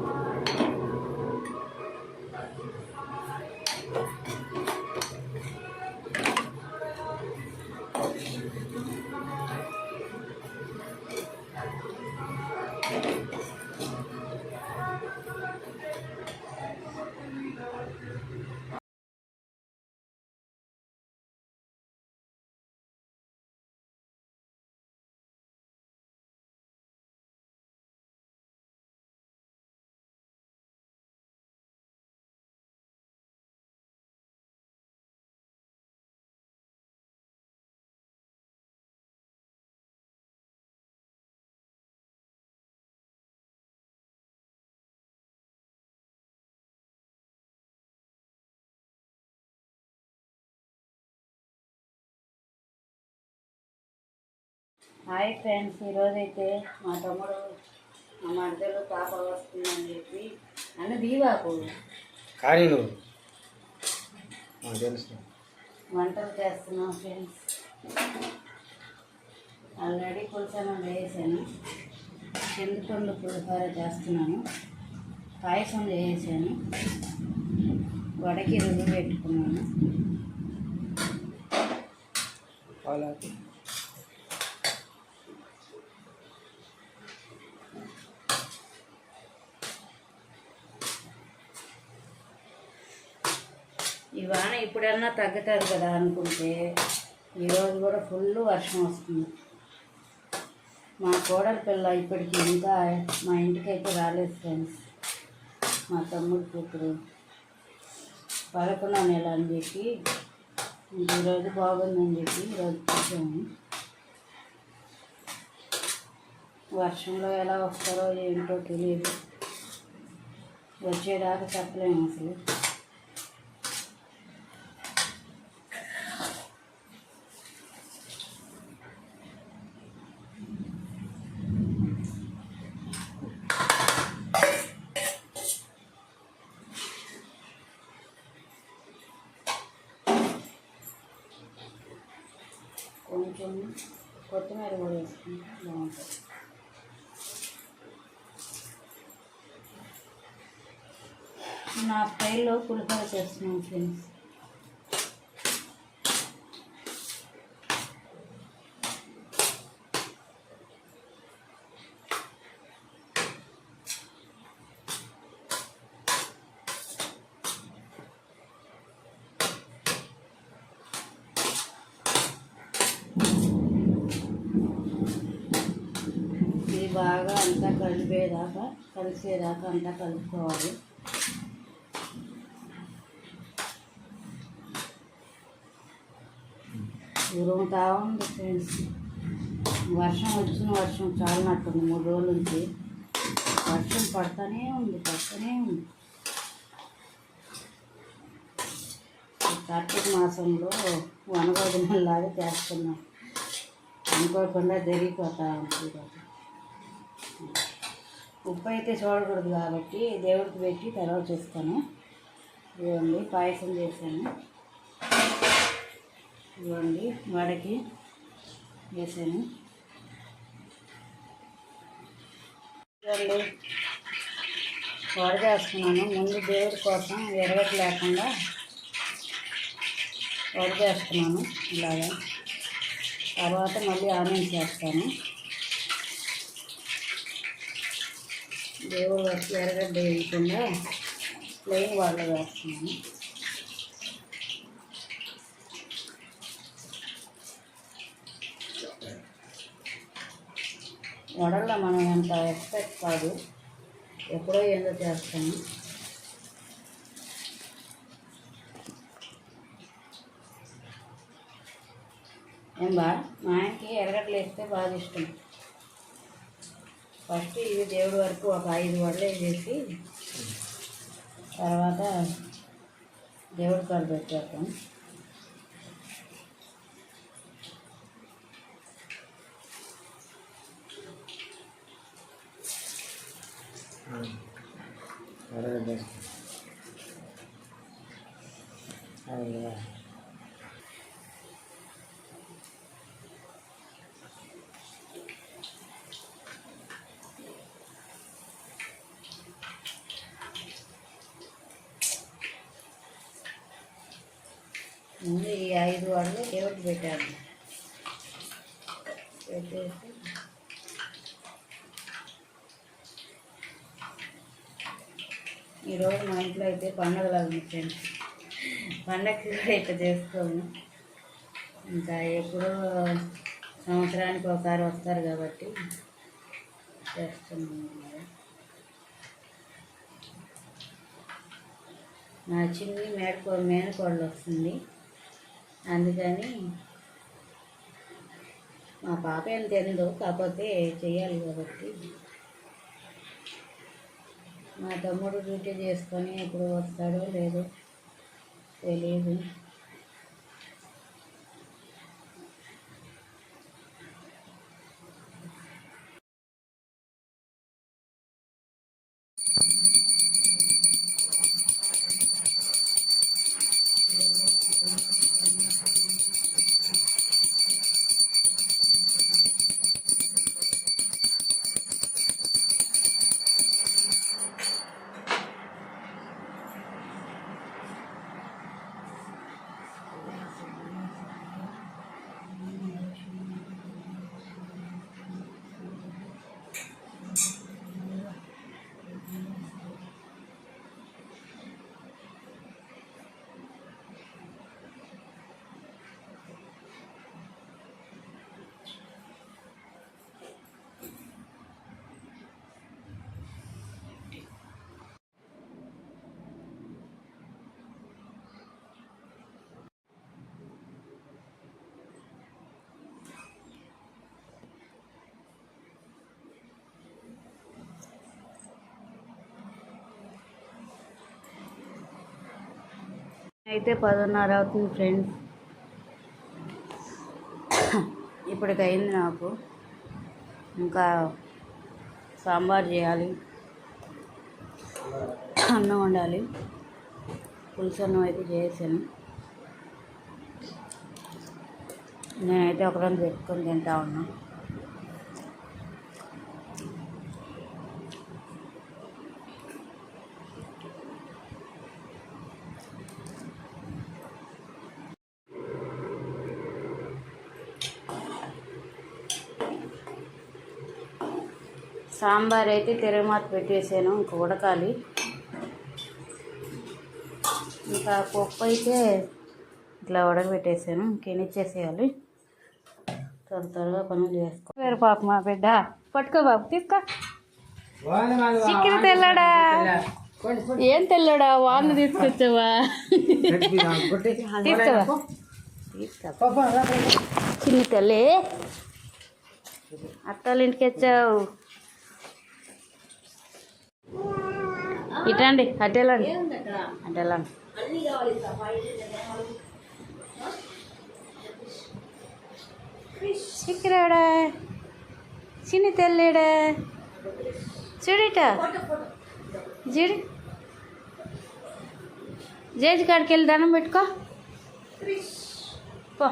Thank you. Hi friends ఈరోజైతే మా తమ్ముడు మా మరదలు పాప వస్తుందని చెప్పి నన్ను దీవాకు. కానీ నువ్వు తెలుసు. వంటలు చేస్తున్నాం ఫ్రెండ్స్. ఆల్రెడీ పులుసనం వేసాను చింతపండు పులిహోర చేస్తున్నాను. పాయసం చేసాను. వడకి రుబ్బు పెట్టుకున్నాను. పాలాకి ఈ ఎప్పుడన్నా ఇప్పుడన్నా తగ్గుతుంది కదా అనుకుంటే ఈరోజు కూడా ఫుల్ వర్షం వస్తుంది. మా కోడలి పిల్ల ఇప్పటికి ఇంకా మా ఇంటికి అయితే రాలేదు ఫ్రెండ్స్ మా తమ్ముడు కూతురు. పదకొండో నెల అని చెప్పి ఈరోజు బాగుందని చెప్పి ఈరోజు చూసాము. వర్షంలో ఎలా వస్తారో ఏంటో తెలియదు. వచ్చేదాకా చెప్పలేము అసలు. కొంచెం కొత్తిమీర కూడా వేసుకుంటే బాగుంటుంది. నా స్టైల్లో పులిహోర చేస్తున్నాను ఫ్రెండ్స్ ఇది బాగా అంతా కలిపేదాకా కలిసేదాకా అంతా కలుపుకోవాలి. ఉరుముతా ఉంది ఫ్రెండ్స్. వర్షం వచ్చిన వర్షం చాలినట్టుంది మూడు రోజుల నుంచి. వర్షం పడతానే ఉంది పడతానే ఉంది. కార్తీక మాసంలో వనగోధుమలాగా చేస్తున్నాం. అనుకోకుండా జరిగిపోతా ఉంటుంది ఉప్పు అయితే చూడకూడదు కాబట్టి దేవుడికి పెట్టి తర్వాత చేస్తాను. ఇవ్వండి పాయసం చేశాను. ఇవ్వండి వాడికి వేసాను ఇవ్వండి వడ చేస్తున్నాను. ముందు దేవుడి కోసం ఎరగటి లేకుండా వడ చేస్తున్నాను ఇలాగా. తర్వాత మళ్ళీ ఆనియన్ చేస్తాను. దేవుడు ఎరగడ్డ వేయకుండా ప్లెయిన్ వాళ్ళు వేస్తున్నాను. వడల్లో మనం ఎంత ఎక్స్పెక్ట్ కాదు. ఎప్పుడో ఏందో చేస్తాము ఏం బా? మా ఆయనకి ఎరగట్లు వేస్తే బాగా ఇష్టం. ఫస్ట్ ఇది దేవుడి వరకు ఒక ఐదు వడలు వేసేసి తర్వాత దేవుడి కాడ పెట్టేస్తాం ఎర్రగడ్డ ముందు ఈ ఐదు వడలు దేవుడికి పెట్టాను. పెట్టేసి ఈరోజు మా ఇంట్లో అయితే పండగలా ఉంది ఫ్రెండ్స్ పండగకి ఇట్లా చేసుకోము. ఇంకా ఎప్పుడో సంవత్సరానికి ఒకసారి వస్తారు కాబట్టి చేస్తున్నాము నా చిన్ని మేడకో మేనకోళ్ళు వస్తుంది. అందుకని మా పాప ఏం తెలియదు కాకపోతే చేయాలి కాబట్టి. మా తమ్ముడు డ్యూటీ చేసుకొని ఎప్పుడు వస్తాడో లేదో తెలియదు అయితే పదున్నర అవుతుంది ఫ్రెండ్స్. ఇప్పటికి అయింది నాకు. ఇంకా సాంబార్ చేయాలి. అన్నం వండాలి. పులుసు అన్నం అయితే చేసాను నేనైతే ఒకరోజు పెట్టుకొని తింటా ఉన్నాను సాంబార్ అయితే తిరగమాత పెట్టేసాను ఇంకా ఉడకాలి. ఇంకా పప్పు అయితే ఇట్లా ఉడకబెట్టేసాను ఇంకెనిచ్చేసేయాలి త్వర త్వరగా పనులు చేసుకో. వేరు పాప మా బిడ్డ? పట్టుకో బాబు తీసుకో. చిక్కిన తెల్లడా? ఏం తెల్లడా? వాళ్ళు తీసుకొచ్చావా? తీసుకోవా? తీసుకో. చిన్న తల్లి. అత్తల ఇంటికి వచ్చావు. ఇటండి అటెళ్ళండి అటెళ్ళండి చిక్కిరాడా చిన్ని తెల్లేడా. చూడిట చూడు. జేజి కాడికి వెళ్ళి దండం పెట్టుకో. పో.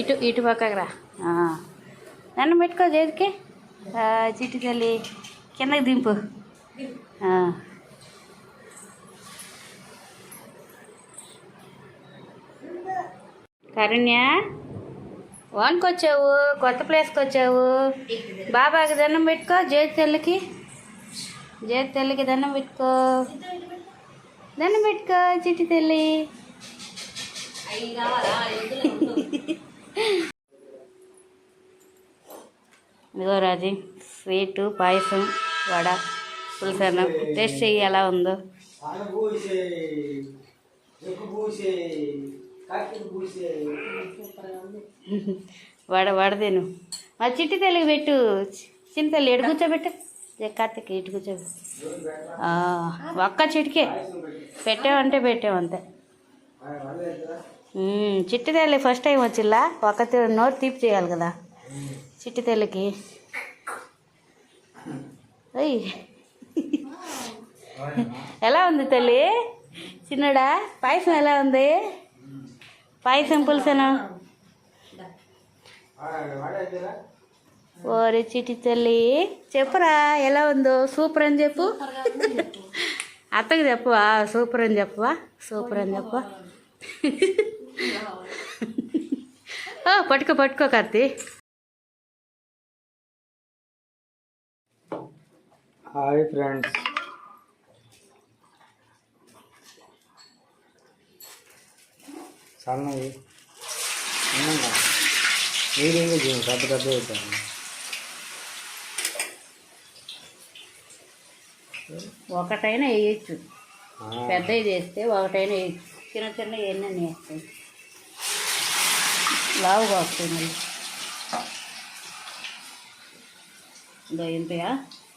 ఇటు ఇటు పక్కకు రా. నన్ను దండం పెట్టుకో చేతికి. ఆ, చిట్టి తల్లి కిందకి దింపు. కరుణ్య వాన్కి వచ్చావు కొత్త ప్లేస్కి వచ్చావు బాబాకి దండం పెట్టుకో జేతి తెల్లకి. జేతి తెల్లకి దండం పెట్టుకో. దండం పెట్టుకో చిట్టి తల్లి. ఇదిగో రాజీ స్వీటు పాయసం వడ పులిసన్నం టేస్ట్ చెయ్యి ఎలా ఉందో. వడ వడ తిను. మా చిట్టి తెలుగు పెట్టు. చిన్న తల్లి ఎడు కూర్చోబెట్టు. కార్తీక్ ఇటు కూర్చోబెట్టు ఒక్క చిటికే. పెట్టావంటే పెట్టావంతే మ్మ్, చిట్టి తల్లి ఫస్ట్ టైం వచ్చిల్లా. ఒక్క నోరు తీపి చేయాలి కదా. చిట్టి తల్లికి. ఎలా ఉంది తల్లి? చిన్నడా? పాయసం ఎలా ఉంది? పాయసం పులుసను? ఓరే చిటి తల్లి. చెప్పురా ఎలా ఉందో? సూపర్ అని చెప్పు. అత్తకు చెప్పవా? సూపర్ అని చెప్పవా? సూపర్ అని చెప్పవా ఓ పట్టుకో పట్టుకో కార్తీ. Hi friends. మీరేంగా చేయండి పెద్ద పెద్ద అవుతాను ఒకటైనా వేయచ్చు. పెద్దవి చేస్తే ఒకటైనా వేయచ్చు. చిన్న చిన్న ఎన్ని వేస్తాయి? లావుగా ఇదో ఇంతయా? సన్నది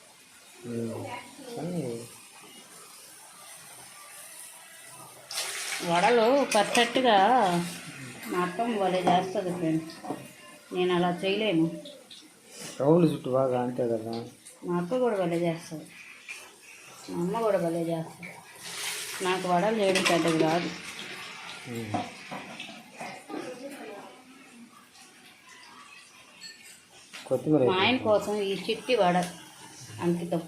వడలు పర్ఫెక్ట్గా మా అత్తమ్మ భలే చేస్తుంది ఫ్రెండ్స్. నేను అలా చేయలేను. రౌండ్ చుట్టూ బాగా అంతే కదా. మా అక్క కూడా భలే చేస్తుంది. మా అమ్మ కూడా భలే చేస్తుంది. నాకు వడలు చేయడం పెద్దది కాదు. కొత్తిమీర మా ఆయన కోసం ఈ చిట్టి వడ అంకితం.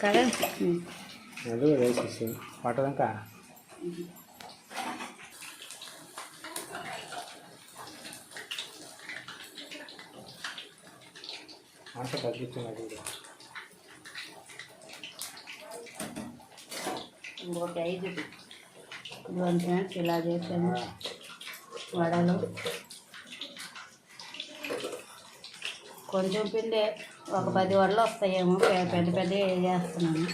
కదా. అది కూడా వేసేసి పట్టదాకా అంత తగ్గించున్నది ఇంకోటి ఐదు. ఇలా చేసాను వడలు. కొంచెం పిండే ఒక పది వడలు వస్తాయేమో. పెద్ద పెద్ద చేస్తున్నాను.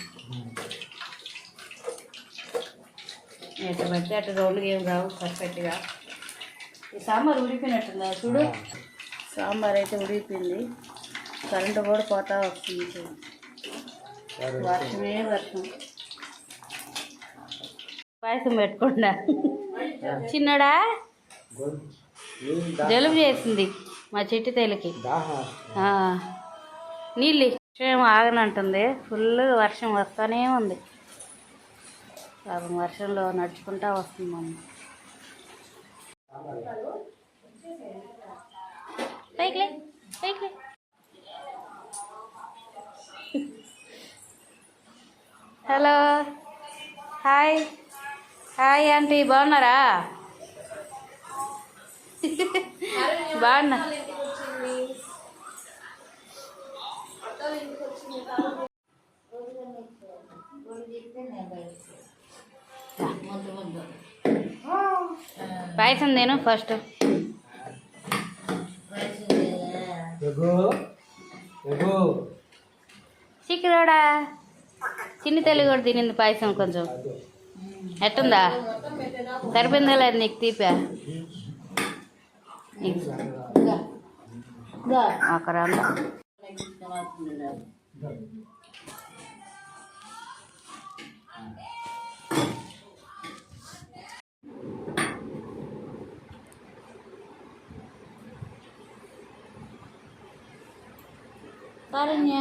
ఎట్లా పెడితే అట్లా రోడ్లు ఏం రావు పర్ఫెక్ట్గా ఈ సాంబార్ ఉడికినట్టుందా చూడు? సాంబార్ అయితే ఉడికిపోయింది. కరెంటు కూడా పోతా వస్తుంది వర్షమే వర్షం. పాయసం పెట్టుకుండా చిన్నడా? జలుబు చేసింది. మా చెట్టు తేలికి. నీళ్ళు వర్షం ఆగనంటుంది. ఫుల్ వర్షం వస్తానే ఉంది. పాపం వర్షంలో నడుచుకుంటా వస్తుంది మమ్మ పైకిలే పైకిలే హలో. హాయ్. హాయ్ ఆంటీ బాగున్నారా? బాగున్నా. పాయసం నేను ఫస్ట్. చిక్కురోడా చిన్ని తల్లి కూడా తినింది పాయసం కొంచెం. ఎట్టుందా? సరిపోయిందా లేదు నీకు తీపా. అక్కడ కారణ్య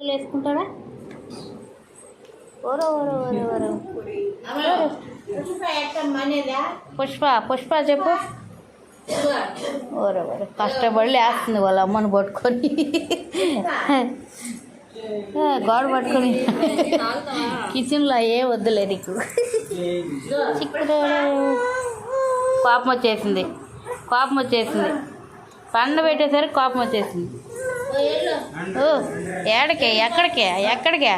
వేసుకుంటాడా ఓరో ఓరో ఓరో ఓరో పుష్ప పుష్ప చెప్పు. ఒరే ఒరే కష్టపడి లేస్తుంది వాళ్ళ అమ్మని పట్టుకొని. గోడ పట్టుకొని. కిచెన్లో ఏ వద్దులే నీకు. చిక్కుడు. కోపం వచ్చేసింది. కోపం వచ్చేసింది. పండ పెట్టేసరికి కోపం వచ్చేసింది. ఓ ఏడకే ఎక్కడికే ఎక్కడికే?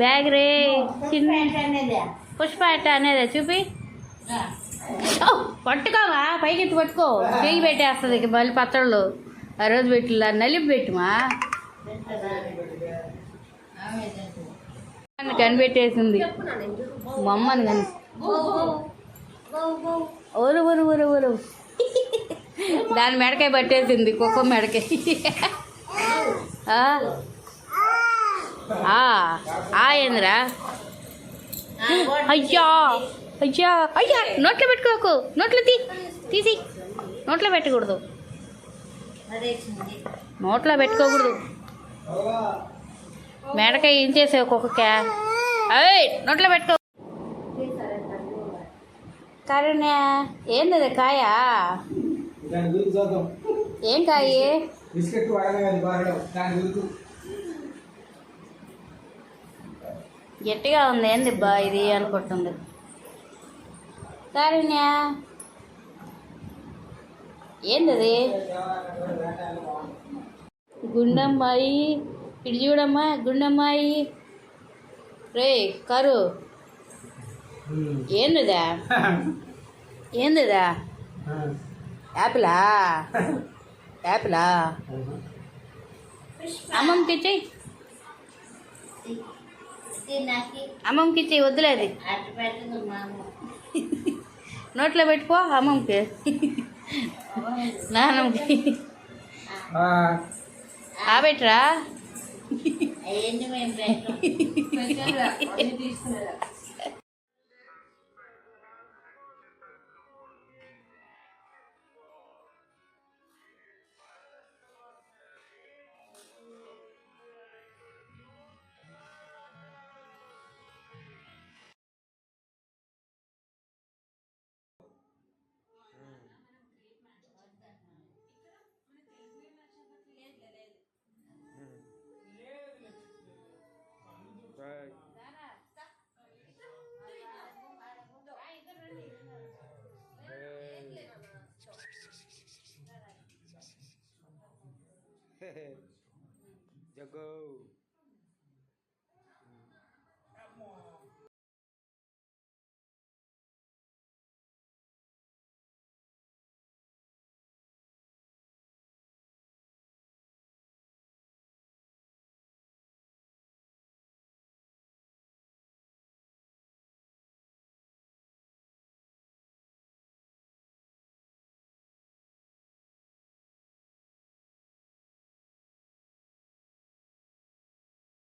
బ్యాగ్ రే చిన్న పుష్ప ఎట్ట అనేది చూపి. పట్టుకోవా? పైకి ఎత్తి పట్టుకో. చెయ్యి పెట్టేస్తుంది ఇక మళ్ళీ పచ్చళ్ళు ఆ రోజు పెట్టిలా నలిపి పెట్టుమా? కనిపెట్టేసింది. మా అమ్మని కని ఓరు ఓరు ఓరు ఓరు దాని మెడకాయ పట్టేసింది కుక్క మెడకాయ ఏందిరా అయ్యా అయ్యా అయ్యా నోట్లో పెట్టుకోకు నోట్లో తీ తీసి నోట్లో పెట్టకూడదు. నోట్లో పెట్టుకోకూడదు. మేడకాయ ఏం చేసావు కుక్కకే? అయ్ నోట్లో పెట్టుకో. కారుణ్య ఏంది కాయ? ఏం కాయ? బిస్కెట్ దాని గట్టిగా ఉంది ఏంది బా ఇది అనుకుంటుంది. కారుణ్య ఏంది అది గుండమ్మాయి ఇటు చూడమ్మా గుండమ్మాయి. రే కరు. ఏందిదా? ఏందిదా? యాపిలా? యాపిలా? అమ్మమ్మకి ఇచ్చేయి అమ్మమ్మకి ఇచ్చేయి వద్దులేదు నోట్లో పెట్టుకో అమ్మమ్మకి. నాన్నమ్మకి. ఆబెట్రా go.